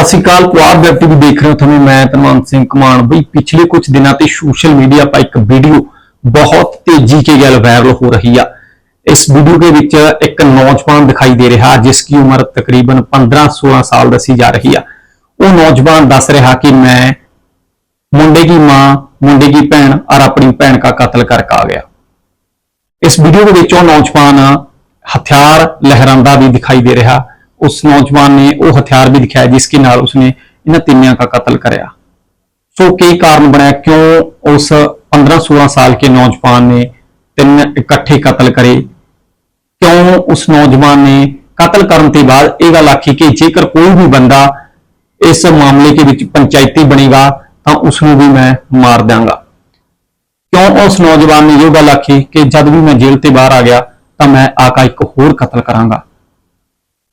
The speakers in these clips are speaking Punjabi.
ਸਤਿ ਸ਼੍ਰੀ ਅਕਾਲ ਕੁਆਰ ਵੈਬ ਟੀਵੀ ਦੇਖ ਰਹੇ ਹੋ ਤੁਹਾਨੂੰ। ਮੈਂ ਤਨਵੰਤ ਸਿੰਘ ਕਮਾਨ। ਬਈ, ਪਿਛਲੇ ਕੁਝ ਦਿਨਾਂ ਤੇ ਸੋਸ਼ਲ ਮੀਡੀਆ 'ਤੇ ਇੱਕ ਵੀਡੀਓ ਬਹੁਤ ਤੇਜ਼ੀ ਕੇ ਗੱਲ ਵਾਇਰਲ ਹੋ ਰਹੀ ਆ। ਇਸ ਵੀਡੀਓ ਦੇ ਵਿੱਚ ਇੱਕ ਨੌਜਵਾਨ ਦਿਖਾਈ ਦੇ ਰਿਹਾ, ਜਿਸ ਦੀ ਉਮਰ ਤਕਰੀਬਨ 15-16 ਸਾਲ ਦੱਸੀ ਜਾ ਰਹੀ ਆ। ਉਹ ਨੌਜਵਾਨ ਦੱਸ ਰਿਹਾ ਕਿ ਮੈਂ ਮੁੰਡੇ ਦੀ ਮਾਂ, ਮੁੰਡੇ ਦੀ ਭੈਣ ਔਰ ਆਪਣੀ ਭੈਣ ਦਾ ਕਤਲ ਕਰਕੇ ਆ ਗਿਆ। ਇਸ ਵੀਡੀਓ ਦੇ ਵਿੱਚ ਉਹ ਨੌਜਵਾਨ ਹਥਿਆਰ ਲਹਿਰਾਉਂਦਾ ਵੀ ਦਿਖਾਈ ਦੇ ਰਿਹਾ। ਉਸ ਨੌਜਵਾਨ ਨੇ ਉਹ ਹਥਿਆਰ ਵੀ ਦਿਖਾਇਆ ਜਿਸ ਕੇ ਨਾਲ ਉਸਨੇ ਇਹਨਾਂ ਤਿੰਨਿਆਂ ਦਾ ਕਤਲ ਕਰਿਆ। ਸੋ ਕੀ ਕਾਰਨ ਬਣਿਆ ਕਿਉਂ ਉਸ 15-16 ਸਾਲ ਕੇ ਨੌਜਵਾਨ ਨੇ ਤਿੰਨ ਇਕੱਠੇ ਕਤਲ ਕਰੇ? ਕਿਉਂ ਉਸ ਨੌਜਵਾਨ ਨੇ ਕਤਲ ਕਰਨ ਤੋਂ ਬਾਅਦ ਇਹ ਗੱਲ ਆਖੀ ਕਿ ਜੇਕਰ ਕੋਈ ਵੀ ਬੰਦਾ ਇਸ ਮਾਮਲੇ ਦੇ ਵਿੱਚ ਪੰਚਾਇਤੀ ਬਣੇਗਾ, ਤਾਂ ਉਸ ਨੂੰ ਵੀ ਮੈਂ ਮਾਰ ਦਾਂਗਾ ਕਿਉਂ ਉਸ ਨੌਜਵਾਨ ਨੇ ਇਹ ਗੱਲ ਆਖੀ ਕਿ ਜਦ ਵੀ ਮੈਂ ਜੇਲ੍ਹ ਤੇ ਬਾਹਰ ਆ ਗਿਆ, ਤਾਂ ਮੈਂ ਆਕਾ ਇੱਕ ਹੋਰ ਕਤਲ ਕਰਾਂਗਾ?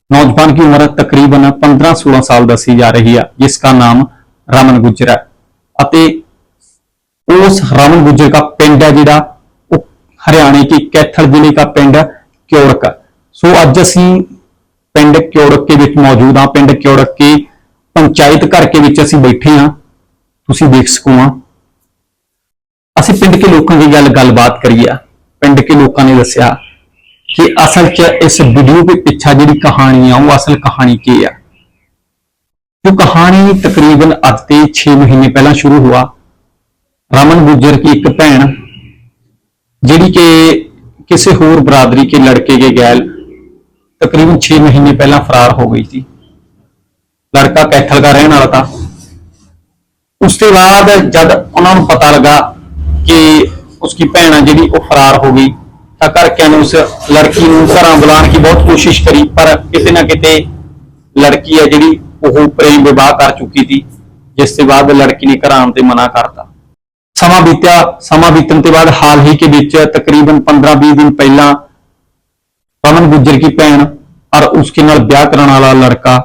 नौजवान की उम्र तकरीबन 15-16 ਸਾਲ ਦੱਸੀ ਜਾ ਰਹੀ ਹੈ ਜਿਸ ਦਾ ਨਾਮ ਰਮਨ ਗੁੱਜਰ ਹੈ ਅਤੇ ਉਸ ਰਮਨ ਗੁੱਜਰ ਦਾ ਪਿੰਡ ਹੈ ਜਿਹੜਾ ਉਹ ਹਰਿਆਣੇ ਕੇ ਕੈਥਲ ਜ਼ਿਲ੍ਹੇ ਦਾ ਪਿੰਡ ਕਿਉੜਕ ਹੈ। ਸੋ ਅੱਜ ਅਸੀਂ ਪਿੰਡ ਕਿਉੜਕ ਕੇ ਵਿੱਚ ਮੌਜੂਦ ਹਾਂ ਪਿੰਡ ਕਿਉੜਕ ਕੇ ਪੰਚਾਇਤ ਘਰ ਕੇ ਵਿੱਚ ਅਸੀਂ ਬੈਠੇ ਹਾਂ ਤੁਸੀਂ ਦੇਖ ਸਕੋ ਹਾਂ ਅਸੀਂ ਪਿੰਡ ਕੇ ਲੋਕਾਂ ਦੀ ਗੱਲ ਗੱਲਬਾਤ ਕਰੀ ਆ ਪਿੰਡ ਕੇ ਲੋਕਾਂ ਨੇ ਦੱਸਿਆ ਕਿ ਅਸਲ 'ਚ ਇਸ ਵੀਡੀਓ ਦੇ ਪਿੱਛਾ ਜਿਹੜੀ ਕਹਾਣੀ ਆ, ਉਹ ਅਸਲ ਕਹਾਣੀ ਕੀ ਆ? ਜੋ ਕਹਾਣੀ ਤਕਰੀਬਨ ਅੱਜ ਤੇ 6 ਮਹੀਨੇ ਪਹਿਲਾਂ ਸ਼ੁਰੂ ਹੁਆ। ਰਮਨ ਗੁੱਜਰ ਕੀ ਇੱਕ ਭੈਣ, ਜਿਹੜੀ ਕਿ ਕਿਸੇ ਹੋਰ ਬਰਾਦਰੀ ਕੇ ਲੜਕੇ ਕੇ ਗੈਲ ਤਕਰੀਬਨ 6 ਮਹੀਨੇ ਪਹਿਲਾਂ ਫਰਾਰ ਹੋ ਗਈ ਸੀ। ਲੜਕਾ ਕੈਥਲ ਦਾ ਰਹਿਣ ਵਾਲਾ था ਉਸ ਤੋਂ ਬਾਅਦ ਜਦ ਉਹਨਾਂ ਨੂੰ ਪਤਾ ਲੱਗਾ ਕਿ ਉਸकी ਭੈਣ ਆ ਜਿਹੜੀ ਉਹ ਫਰਾਰ ਹੋ ਗਈ ਤਾਂ ਘਰਕਿਆਂ ਨੇ ਉਸ ਲੜਕੀ ਨੂੰ ਘਰਾਂ ਬੁਲਾਉਣ ਦੀ ਬਹੁਤ ਕੋਸ਼ਿਸ਼ ਕਰੀ, ਪਰ ਕਿਤੇ ਨਾ ਕਿਤੇ ਲੜਕੀ ਹੈ ਜਿਹੜੀ ਉਹ ਪ੍ਰੇਮ ਵਿਵਾਹ ਕਰ ਚੁੱਕੀ ਸੀ, ਜਿਸ ਤੋਂ ਬਾਅਦ ਲੜਕੀ ਨੇ ਘਰਾਂ ਆਉਣ ਤੇ ਮਨਾ ਕਰਤਾ। ਸਮਾਂ ਬੀਤਿਆ, ਸਮਾਂ ਬੀਤਣ ਤੋਂ ਬਾਅਦ ਹਾਲ ਹੀ ਕੇ ਵਿੱਚ ਤਕਰੀਬਨ 15-20 ਦਿਨ ਪਹਿਲਾਂ ਪਵਨ ਗੁੱਜਰ ਕੀ ਭੈਣ ਔਰ ਉਸਕੇ ਨਾਲ ਵਿਆਹ ਕਰਨ ਵਾਲਾ ਲੜਕਾ,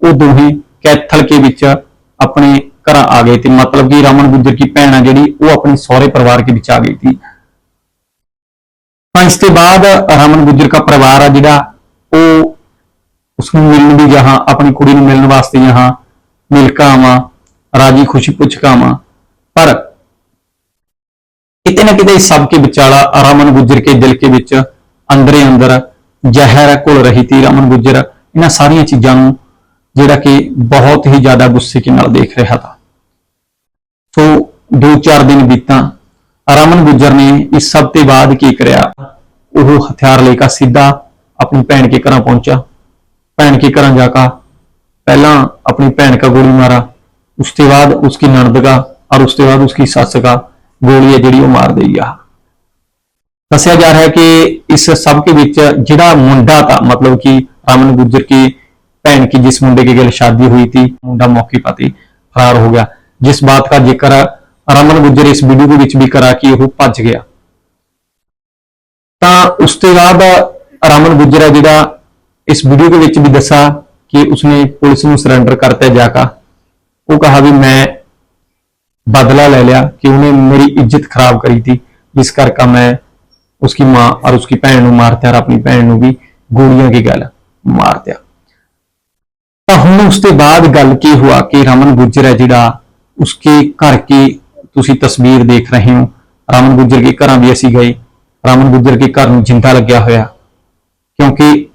ਉਹ ਦੋਹੇ ਕੈਥਲ ਕੇ ਵਿੱਚ ਆਪਣੇ ਘਰਾਂ ਆ ਗਏ ਤੇ ਮਤਲਬ ਕਿ ਰਮਨ ਗੁੱਜਰ ਕੀ ਭੈਣ ਆ ਜਿਹੜੀ, ਉਹ ਆਪਣੇ ਸਹੁਰੇ ਪਰਿਵਾਰ ਕੇ ਵਿੱਚ ਆ ਗਈ ਸੀ। ਤਾਂ ਇਸ ਤੋਂ ਬਾਅਦ ਰਮਨ ਗੁੱਜਰ ਦਾ ਪਰਿਵਾਰ ਆ ਜਿਹੜਾ, ਉਹ ਉਸ ਨੂੰ ਮਿਲਣ ਵੀ ਜਹਾਂ ਆਪਣੀ ਕੁੜੀ ਨੂੰ ਮਿਲਣ ਵਾਸਤੇ ਜਹਾਂ ਮਿਲਕਾਵਾਂ ਰਾਜੀ ਖੁਸ਼ੀ ਪੁੱਛਕਾਵਾਂ ਪਰ ਕਿਤੇ ਨਾ ਕਿਤੇ ਸਭ ਕੇ ਵਿਚਾਲਾ ਰਮਨ ਗੁੱਜਰ ਕੇ ਦਿਲ ਕੇ ਵਿੱਚ ਅੰਦਰੇ ਅੰਦਰ ਜ਼ਹਿਰ ਘੁਲ ਰਹੀ ਤੀ ਰਮਨ ਗੁੱਜਰ। ਇਹਨਾਂ ਸਾਰੀਆਂ ਚੀਜ਼ਾਂ ਨੂੰ ਜਿਹੜਾ ਕਿ ਬਹੁਤ ਹੀ ਜ਼ਿਆਦਾ ਗੁੱਸੇ ਕੇ ਨਾਲ ਦੇਖ ਰਿਹਾ था ਸੋ 2-4 ਦਿਨ ਬੀਤਾਂ ਰਮਨ ਗੁੱਜਰ ਨੇ ਇਸ ਸਭ ਤੋਂ ਬਾਅਦ ਕੀ ਕਰਿਆ ਉਹ ਹਥਿਆਰ ਲੈ ਕੇ ਸਿੱਧਾ ਆਪਣੀ ਭੈਣ ਕੇ ਘਰਾਂ ਪਹੁੰਚਾ ਭੈਣ ਕੇ ਘਰਾਂ ਜਾ ਕੇ ਪਹਿਲਾਂ ਆਪਣੀ ਭੈਣ का गोली मारा उसके बाद उसकी ननद का और उसके बाद उसकी सस का ਗੋਲੀ ਹੈ ਜਿਹੜੀ ਉਹ ਮਾਰ ਦੇਈ ਆ ਦੱਸਿਆ ਜਾ ਰਿਹਾ ਹੈ ਕਿ ਇਸ ਸਭ के ਵਿੱਚ ਜਿਹੜਾ ਮੁੰਡਾ था मतलब कि रमन गुज्जर की बहन की जिस मुंडे की गल शादी हुई थी मुंडा मौके पर ही फरार हो गया जिस बात का जिक्र ਰਮਨ ਗੁੱਜਰ ਇਸ ਵੀਡੀਓ ਦੇ ਵਿੱਚ ਵੀ ਕਰਾ ਕਿ ਉਹ ਭੱਜ ਗਿਆ। ਤਾਂ ਉਸ ਤੋਂ ਬਾਅਦ ਰਮਨ ਗੁੱਜਰ ਜਿਹੜਾ ਇਸ ਵੀਡੀਓ ਦੇ ਵਿੱਚ ਵੀ ਦੱਸਾ ਕਿ ਉਸਨੇ ਪੁਲਿਸ ਨੂੰ ਸਰੈਂਡਰ ਕਰਤਾ ਜਾ ਕਾ ਉਹ ਕਹਾ ਵੀ ਮੈਂ ਬਦਲਾ ਲੈ ਲਿਆ ਕਿ ਉਹਨੇ ਮੇਰੀ ਇੱਜ਼ਤ ਖਰਾਬ ਕਰੀ ਥੀ ਜਿਸ ਕਰਕੇ ਮੈਂ ਉਸਕੀ ਮਾਂ ਔਰ ਉਸਕੀ ਭੈਣ ਨੂੰ ਮਾਰ उसकी भैन मारत्या और अपनी भैन भी गोलियां की गल मारत्या तो हूँ उसके बाद गल की हुआ कि रमन गुजर है जोड़ा उसके घर के ਤੁਸੀਂ ਤਸਵੀਰ ਦੇਖ ਰਹੇ ਹੋ। ਰਾਮਨ ਗੁੱਜਰ ਕੇ ਘਰਾਂ ਵੀ ਅਸੀਂ ਗਏ। ਰਾਮਨ ਗੁੱਜਰ ਕੇ ਘਰ ਨੂੰ ਜਿੰਦਾ ਲੱਗਿਆ ਹੋਇਆ। ਕਿਉਂਕਿ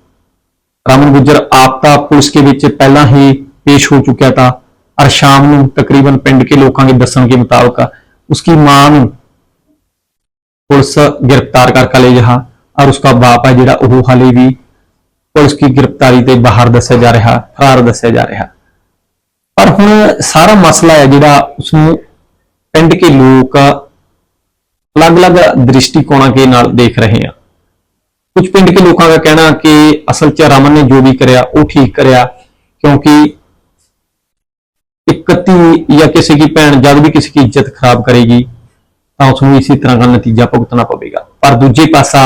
ਰਾਮਨ ਗੁੱਜਰ ਆਪ ਤਾਂ ਪੁਲਿਸ ਕੇ ਵਿੱਚ ਪਹਿਲਾਂ ਹੀ ਪੇਸ਼ ਹੋ ਚੁੱਕਿਆ ਤਾਂ ਅਰ ਸ਼ਾਮ ਨੂੰ ਤਕਰੀਬਨ ਪਿੰਡ ਕੇ ਲੋਕਾਂ ਦੇ ਦੱਸਣ ਦੇ ਮੁਤਾਬਕ ਉਸकी ਮਾਂ ਨੂੰ ਪੁਲਿਸ ਗ੍ਰਿਫਤਾਰ ਕਰਕੇ ਲੈ ਜਹਾ ਔਰ ਉਸका ਬਾਪ ਹੈ ਜਿਹੜਾ ਉਹ ਹਾਲੇ ਵੀ ਪੁਲਿਸ ਦੀ ਗ੍ਰਿਫਤਾਰੀ ਤੇ ਬਾਹਰ ਦੱਸਿਆ ਜਾ ਰਿਹਾ, ਫਰਾਰ ਦੱਸਿਆ ਜਾ ਰਿਹਾ। ਪਰ ਹੁਣ ਸਾਰਾ ਮਸਲਾ ਹੈ ਜਿਹੜਾ ਉਸ ਨੂੰ ਪਿੰਡ ਕੇ ਲੋਕ ਅਲੱਗ-ਅਲੱਗ ਦ੍ਰਿਸ਼ਟੀਕੋਣਾਂ ਕੇ ਨਾਲ ਦੇਖ ਰਹੇ ਆ ਕੁਝ ਪਿੰਡ ਕੇ ਲੋਕਾਂ ਦਾ ਕਹਿਣਾ ਕਿ ਅਸਲ 'ਚ ਰਮਨ ਨੇ ਜੋ ਵੀ ਕਰਿਆ, ਉਹ ਠੀਕ ਕਰਿਆ, ਕਿਉਂਕਿ ਇੱਕ ਧੀ ਜਾਂ ਕਿਸੇ ਦੀ ਭੈਣ ਜਦ ਵੀ ਕਿਸੇ ਦੀ ਇੱਜ਼ਤ ਖਰਾਬ ਕਰੇਗੀ, ਤਾਂ ਉਸ ਨੂੰ ਇਸੇ ਤਰ੍ਹਾਂ ਦਾ ਨਤੀਜਾ ਭੁਗਤਣਾ ਪਵੇਗਾ। ਪਰ ਦੂਜੇ ਪਾਸਾ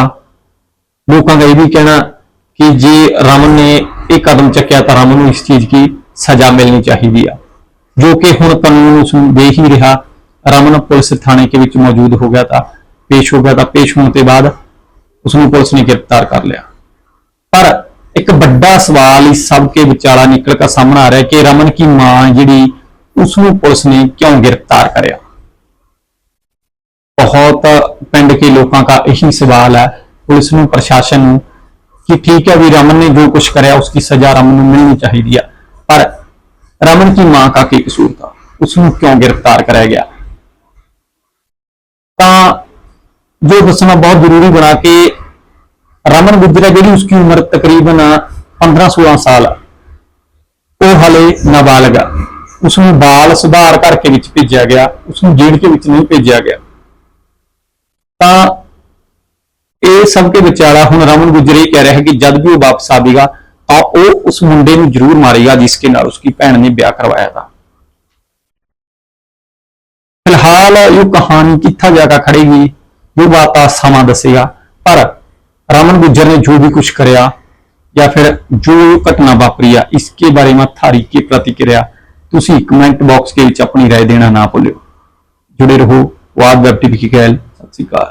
ਲੋਕਾਂ ਦਾ ਇਹ ਵੀ ਕਹਿਣਾ ਕਿ ਜੇ ਰਮਨ ਨੇ ਇਹ ਕਦਮ ਚੱਕਿਆ, ਤਾਂ ਰਮਨ ਨੂੰ ਇਸ ਚੀਜ਼ ਦੀ ਸਜ਼ਾ ਮਿਲਣੀ ਚਾਹੀਦੀ ਆ। ਜੋ ਕਿ ਹੁਣ ਕਾਨੂੰਨ ਉਸ ਨੂੰ ਦੇ ਹੀ ਰਿਹਾ रमन पुलिस थाने के बीच मौजूद हो गया था पेश हो गया था पेश होने के बाद उसने पुलिस ने गिरफ्तार कर लिया पर एक बड़ा सवाल इस सब के विचारा निकल कर सामना आ रहा है कि रमन की मां जी उसको पुलिस ने क्यों गिरफ्तार कराया बहुत पिंड के लोगों का यही सवाल है पुलिस ने प्रशासन ने कि ठीक है भी रमन ने जो कुछ कराया उसकी सजा रमन को मिलनी चाहिए पर रमन की मां का क्या कसूर था उसको क्यों गिरफ्तार कराया गया ਤਾਂ जो ਦੱਸਣਾ ਬਹੁਤ ਜ਼ਰੂਰੀ ਬਣਾ ਕੇ ਰਮਨ ਗੁਜਰਾ ਜਿਹੜੀ ਉਸकी ਉਮਰ ਤਕਰੀਬਨ 15-16 ਸਾਲ ਆ, ਉਹ ਹਲੇ ਨਾਬਾਲਗ ਆ। ਉਸ ਨੂੰ ਬਾਲ ਸੁਧਾਰ ਕਰਕੇ ਵਿੱਚ ਭੇਜਿਆ ਗਿਆ ਉਸ ਨੂੰ ਜੇਲ੍ਹ ਦੇ ਵਿੱਚ ਨਹੀਂ ਭੇਜਿਆ ਗਿਆ। ਤਾਂ ਇਹ ਸਭ ਕੇ ਵਿਚਾਰਾ ਹੁਣ ਰਮਨ ਗੁਜਰੀ ਕਹਿ ਰਿਹਾ ਹੈ ਕਿ ਜਦ ਵੀ ਉਹ ਵਾਪਸ ਆਵੇਗਾ, ਤਾਂ ਉਹ ਉਸ ਮੁੰਡੇ ਨੂੰ ਜ਼ਰੂਰ ਮਾਰੇਗਾ, ਜਿਸ ਕੇ ਨਾਲ ਉਸकी ਭੈਣ ਨੇ ਵਿਆਹ ਕਰਵਾਇਆ था ਸਵਾਲ ਇਹ ਕਹਾਣੀ ਕਿੱਥੇ ਜਾ ਕੇ ਖੜੇਗੀ ਇਹ ਬਾਤਾਂ ਸਮਾਂ ਦੱਸੇਗਾ ਪਰ ਰਾਮਨ ਗੁੱਜਰ ਨੇ ਜੋ ਵੀ ਕੁਝ ਕਰਿਆ ਜਾਂ ਫਿਰ जो घटना वापरी है इसके बारे में थारी की प्रतिक्रिया तुम कमेंट बॉक्स के अपनी राय देना ना भूलो जुड़े रहो वाद वेब टीवी की गैल सत श्रीकाल